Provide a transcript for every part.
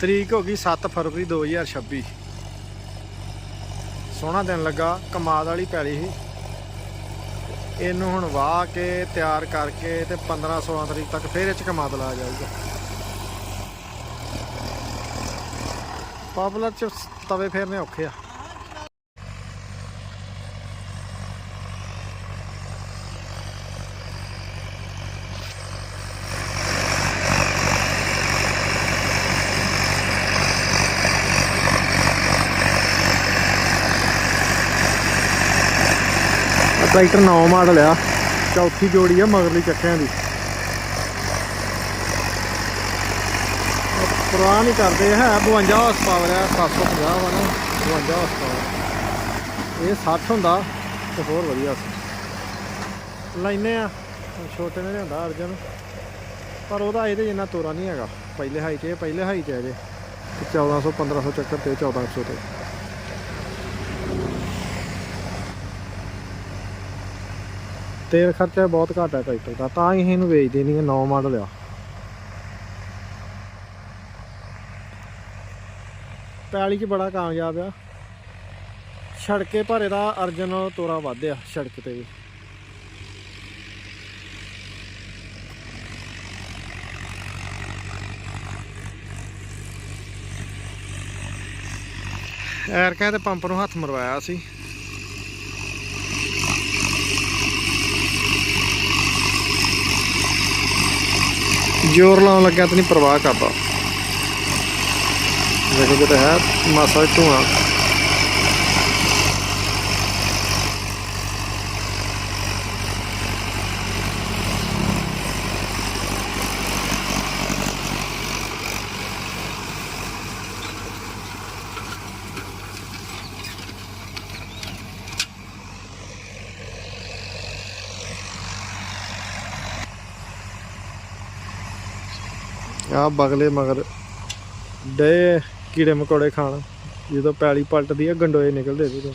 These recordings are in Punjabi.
ਤਰੀਕ ਹੋ ਗਈ 7 ਫਰਵਰੀ 2026 ਸੋਹਣਾ ਦਿਨ ਲੱਗਾ, ਕਮਾਦ ਵਾਲੀ ਪੈਲੀ ਸੀ। ਇਹਨੂੰ ਹੁਣ ਵਾਹ ਕੇ ਤਿਆਰ ਕਰਕੇ ਤੇ 15 16 ਤਰੀਕ ਤੱਕ ਫੇਰ ਇਹ ਚ ਕਮਾਦ ਲਾਇਆ ਜਾਊਗਾ। ਪਾਪੂਲਰ ਚ ਤਵੇ ਫੇਰਨੇ ਔਖੇ ਆ। ਟਰੈਕਟਰ ਨਵਾਂ ਮਾਡਲ ਆ। ਚੌਥੀ ਜੋੜੀ ਆ ਮਗਰਲੀ ਚੱਕਿਆਂ ਦੀ। ਪਰਵਾਹ ਨਹੀਂ ਕਰਦੇ ਹੈ 52 ਹਾਰਸ ਪਾਵਰ ਆ 750 ਵਾ ਨਾ। 52 ਹਾਰਸ ਪਾਵਰ ਇਹ 60 ਹੁੰਦਾ ਤੇ ਹੋਰ ਵਧੀਆ ਸੀ। ਲੈਨੇ ਆ। ਹੁਣ ਛੋਟੇ ਨੇ ਲਿਆਂਦਾ ਅਰਜਨ। ਪਰ ਉਹਦਾ ਇਹਦੇ ਜਿੰਨਾ ਤੋਰਾ ਨਹੀਂ ਹੈਗਾ। ਪਹਿਲੇ ਹਾਈ 'ਚ ਇਹ ਪਹਿਲੇ ਹਾਈ 'ਚ ਹੈ ਜੇ 1400 1500 ਚੱਕਰ ਤੇ 1400 ਤੇ। ਤੇਲ ਖਰਚਾ ਬਹੁਤ ਘੱਟ ਹੈ ਟਰੈਕਟਰ ਦਾ, ਤਾਂ ਹੀ ਇਹਨੂੰ ਵੇਚਦੇ ਨਹੀਂ ਨੌ ਮਾਡਲ ਆ। ਪੈਲੀ 'ਚ ਬੜਾ ਕਾਮਯਾਬ ਆ। ਸੜਕੇ ਪਰ ਦਾ ਅਰਜਨ ਨਾਲੋਂ ਤੋਰਾ ਵੱਧ ਆ, ਸੜਕ ਤੇ ਵੀ। ਐਰਕਾਂ ਤੇ ਪੰਪ ਨੂੰ ਹੱਥ ਮਰਵਾਇਆ ਸੀ। ਜ਼ੋਰ ਲਾਉਣ ਲੱਗਿਆ ਤਾਂ ਨਹੀਂ ਪਰਵਾਹ ਕਰਦਾ। ਦੇਖੋ ਕਿਤੇ ਹੈ ਮਾਸਾ ਜਿਹਾ ਧੂਆਂ। ਆ ਬਗਲੇ ਮਗਰ ਡੇ ਕੀੜੇ ਮਕੌੜੇ ਖਾਣ। ਜਦੋਂ ਪੈਲੀ ਪਲਟਦੀ ਆ, ਗੰਡੋਏ ਨਿਕਲਦੇ ਇਹਦੇ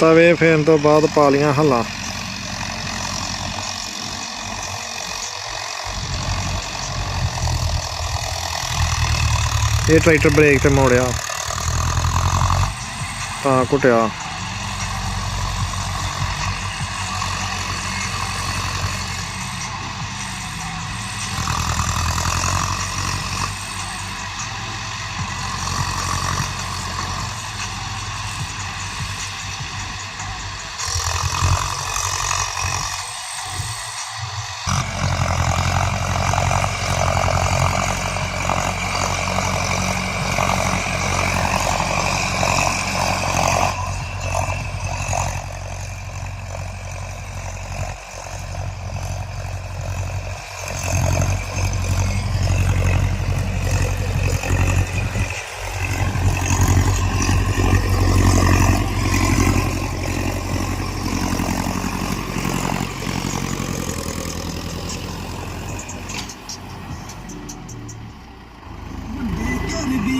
ਤਵੇ ਫੇਰਨ ਤੋਂ ਬਾਅਦ ਪਾ ਲੀਆਂ ਹੱਲਾਂ। ਇਹ ਟਰੈਕਟਰ ਬ੍ਰੇਕ ਤੇ ਮੋੜਿਆ। ആ കുട്ടിയോ? ਤਾਂ ਘੁੱਟਿਆ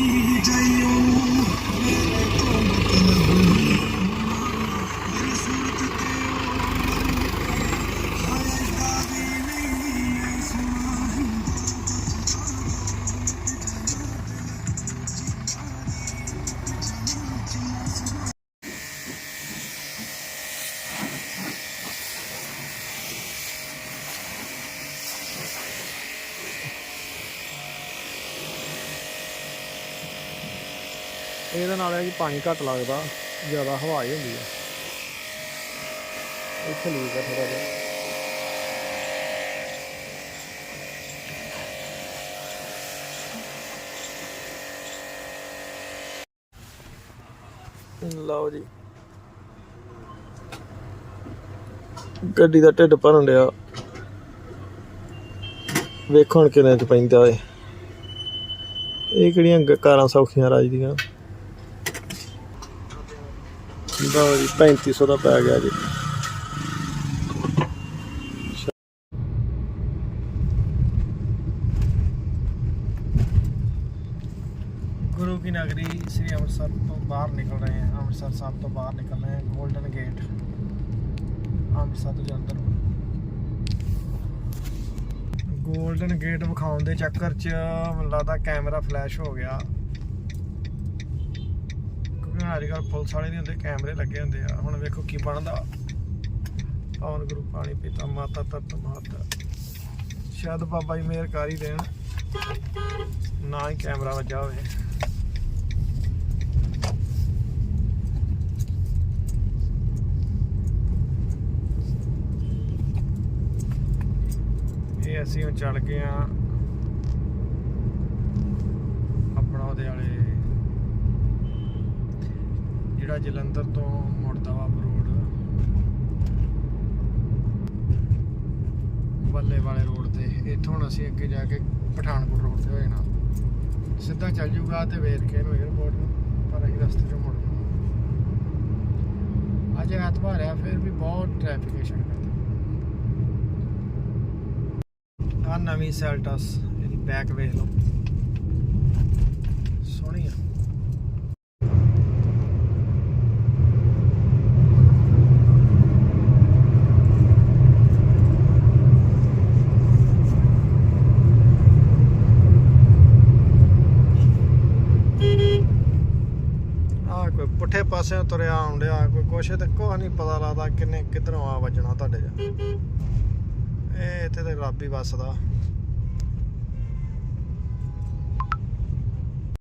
ਇਹਦੇ ਨਾਲ ਇਹ ਕਿ ਪਾਣੀ ਘੱਟ ਲੱਗਦਾ, ਜ਼ਿਆਦਾ ਹਵਾ ਹੀ ਹੁੰਦੀ ਆ। ਇੱਥੇ ਲੀਕ ਆ ਥੋੜਾ ਜਿਹਾ। ਲਓ ਜੀ। ਗੱਡੀ ਦਾ ਢਿੱਡ ਭਰਨ ਡਿਆ। ਵੇਖੋ ਹੁਣ ਕਿੰਨੇ ਚ ਪੈਂਦਾ ਏ। ਇਹ ਕਿਹੜੀਆਂ ਕਾਰਾਂ ਸੌਖੀਆਂ ਰਾਜ ਦੀਆਂ। ਲਓ ਜੀ 3500 ਦਾ ਪੈ ਗਿਆ ਜੀ। ਗੁਰੂ ਕੀ ਨਗਰੀ, ਸ੍ਰੀ ਅੰਮ੍ਰਿਤਸਰ ਤੋਂ ਬਾਹਰ ਨਿਕਲ ਰਹੇ ਹਾਂ। ਅੰਮ੍ਰਿਤਸਰ ਸਾਹਿਬ ਤੋਂ ਬਾਹਰ ਨਿਕਲ ਰਹੇ ਹਾਂ। 골ਡਨ ਗੇਟ ਅੰਮ੍ਰਿਤਸਰ ਤੋਂ ਜਲੰਧਰ 골ਡਨ ਗੇਟ ਵਿਖਾਉਣ ਦੇ ਚੱਕਰ 'ਚ ਮੈਨੂੰ ਲੱਗਦਾ ਕੈਮਰਾ ਫਲੈਸ਼ ਹੋ ਗਿਆ। ਕਿਉਂਕਿ ਅੱਜ ਕੱਲ੍ਹ ਪੁਲਿਸ ਵਾਲੇ ਨਹੀਂ ਹੁੰਦੇ, ਕੈਮਰੇ ਲੱਗੇ ਹੁੰਦੇ ਆ। ਹੁਣ ਵੇਖੋ ਕੀ ਬਣਦਾ। ਪਵਨ ਗੁਰੂ ਪਾਣੀ ਪਿਤਾ, ਮਾਤਾ ਤਤ ਮਾਤਾ। ਸ਼ਾਇਦ ਬਾਬਾ ਜੀ ਮਿਹਰ ਕਰ ਹੀ ਦੇਣ। ਨਾ ਹੀ ਕੈਮਰਾ ਵੱਜਾ ਹੋਵੇ। ਇਹ ਅਸੀਂ ਹੁਣ ਚੱਲ ਗਏ ਆ। ਆਪਣਾ ਉਹਦੇ ਵਾਲੇ ਜਿਹੜਾ ਜਲੰਧਰ ਤੋਂ ਮੁੜਦਾ ਵਾ ਰੋਡ ਬੱਲੇ ਵਾਲੇ ਰੋਡ ਤੇ। ਇੱਥੋਂ ਹੁਣ ਅਸੀਂ ਅੱਗੇ ਜਾ ਕੇ ਪਠਾਨਕੋਟ ਰੋਡ ਤੇ ਹੋ ਜਾਣਾ ਸਿੱਧਾ ਚੱਲ ਜੂਗਾ ਤੇ ਵੇਰਕੇ ਨੂੰ 에어ਪੋਰਟ ਨੂੰ, ਪਰ ਅਸੀਂ ਰਸਤੇ 'ਚੋਂ ਮੁੜ ਜਾਣਾ। ਅੱਜ ਐਤਵਾਰ ਹੈ ਫਿਰ ਵੀ ਬਹੁਤ ਟ੍ਰੈਫਿਕ ਹੈ ਸੜਕਾਂ ਤੇ। ਆ ਨਵੀਂ ਸੈਲਟਸ ਇਹਦੀ ਬੈਕ ਵੇਖ ਲਓ। ਸੋਹਣੀ ਆ ਆ ਕੋਈ ਪੁੱਠੇ ਪਾਸਿਓਂ ਤੁਰਿਆ ਆਉਂਦਿਆ ਕੋਈ ਕੁਛ ਤੇ ਕੁਛ ਨਹੀਂ ਪਤਾ ਲੱਗਦਾ ਕਿੰਨੇ ਕਿੱਧਰੋਂ ਆ ਵੱਜਣਾ ਤੁਹਾਡੇ ਜਾ ਇਹ ਇੱਥੇ ਤੇ ਗੁਲਾਬੀ ਬੱਸ ਦਾ